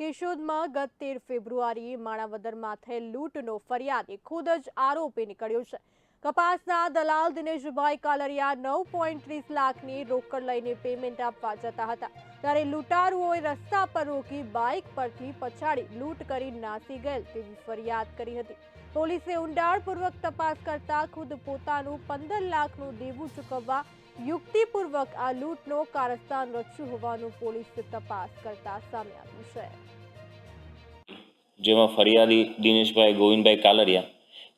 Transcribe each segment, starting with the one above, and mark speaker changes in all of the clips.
Speaker 1: કેશોદમાં ગત તેર ફેબ્રુઆરીએ માણાવદરમાં થયેલ લૂંટનો ફરિયાદ એ ખુદ જ આરોપી નીકળ્યો છે. કપાસના દલાલ દિનેશભાઈ કાલરિયા નવ પોઈન્ટ ત્રીસ લાખની રોકડ લઈને પેમેન્ટ આપવા જતા હતા. ત્યારે લૂંટારુઓએ રસ્તા પર રોકી બાઇક પરથી પછાડી લૂંટ કરી નાસી ગયેલ તેવી ફરિયાદ કરી હતી. પોલીસે ઊંડાણપૂર્વક તપાસ કરતા ખુદ પોતાનું પંદર લાખનું દેવું ચૂકવવા યુક્તિપૂર્વક આ લૂંટનો કારસ્તાન રચ્યું હોવાનું પોલીસ તપાસ કરતા સામે આવ્યું છે.
Speaker 2: જેમાં ફરિયાદી દિનેશભાઈ ગોવિંદભાઈ કાલરિયા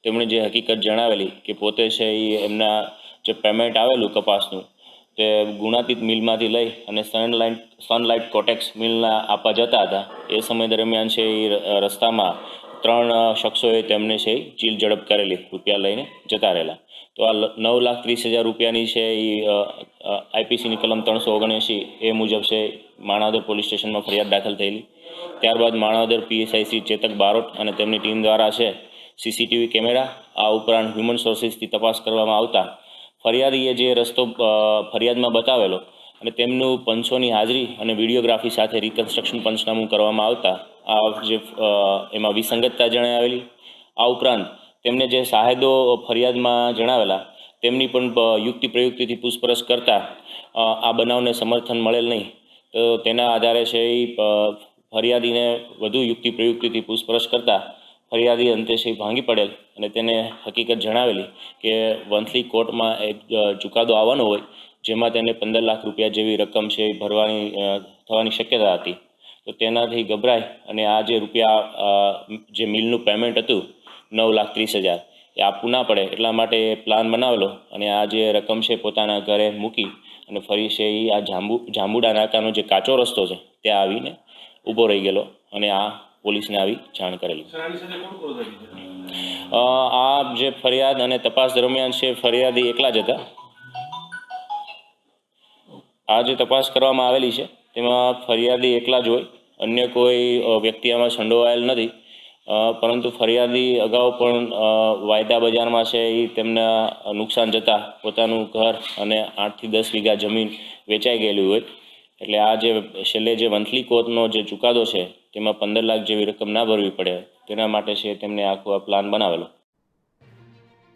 Speaker 2: તેમણે જે હકીકત જણાવેલી કે પોતે છે એ એમના જે પેમેન્ટ આવેલું કપાસનું, તે ગુણાતીત મિલમાંથી લઈ અને સનલાઇટ સનલાઇટ કોટેક્સ મિલના આપવા જતા હતા. એ સમય દરમિયાન છે એ રસ્તામાં ત્રણ શખ્સોએ તેમને છે ચીલ ઝડપ કરેલી, રૂપિયા લઈને જતા રહેલા. તો આ નવ લાખ ત્રીસ હજાર રૂપિયાની છે એ આઈપીસીની કલમ ત્રણસો ઓગણએંસી એ મુજબ છે માણાવદર પોલીસ સ્ટેશનમાં ફરિયાદ દાખલ થયેલી. ત્યારબાદ માણાવદર પીએસઆઈ ચેતક બારોટ અને તેમની ટીમ દ્વારા છે સીસીટીવી કેમેરા, આ ઉપરાંત હ્યુમન સોર્સિસથી તપાસ કરવામાં આવતા ફરિયાદીએ જે રસ્તો ફરિયાદમાં બતાવેલો અને તેમનું પંચોની હાજરી અને વિડીયોગ્રાફી સાથે રિકન્સ્ટ્રક્શન પંચનામું કરવામાં આવતા, આ જે એમાં વિસંગતતા જણાવેલી. આ ઉપરાંત તેમને જે સાહેદો ફરિયાદમાં જણાવેલા, તેમની પણ યુક્તિ પ્રયુક્તિથી પૂછપરછ કરતા આ બનાવને સમર્થન મળેલ નહીં. તો તેના આધારે છે એ ફરિયાદીને વધુ યુક્તિ પ્રયુક્તિથી પૂછપરછ કરતા ફરિયાદી અંતે છે એ ભાંગી પડેલ અને તેને હકીકત જણાવેલી કે વંથલી કોર્ટમાં એક ચુકાદો આવવાનો હોય જેમાં તેને પંદર લાખ રૂપિયા જેવી રકમ છે એ ભરવાની થવાની શક્યતા હતી. તો તેનાથી ગભરાય અને આ જે રૂપિયા જે મિલનું પેમેન્ટ હતું, નવ લાખ ત્રીસ હજાર, એ આપવું ના પડે એટલા માટે પ્લાન બનાવેલો અને આ જે રકમ છે પોતાના ઘરે મૂકી અને ફરી છે એ આ જાંબુ, જાંબુડા નાકાનો જે કાચો રસ્તો છે, ત્યાં આવીને ઊભો રહી ગયેલો અને આ પોલીસને આવી જાણ કરેલી. અ, આ જે ફરિયાદ અને તપાસ દરમિયાન છે ફરિયાદી એકલા જ હતા. આ જે તપાસ કરવામાં આવેલી છે તેમાં ફરિયાદી એકલા જ હોય. અન્ય કોઈ વ્યક્તિ આમાં સંડોવાયેલ નથી. પરંતુ ફરિયાદી અગાઉ પણ વાયદા બજારમાં છે એ તેમના નુકસાન જતાં પોતાનું ઘર અને આઠથી દસ વીઘા જમીન વેચાઈ ગયેલી હોય. એટલે આ જે છેલ્લે જે વંથલી કોર્ટનો જે ચુકાદો છે, તેમાં પંદર લાખ જેવી રકમ ના ભરવી પડે. તેના માટે છે તેમને આખો આ પ્લાન બનાવેલો.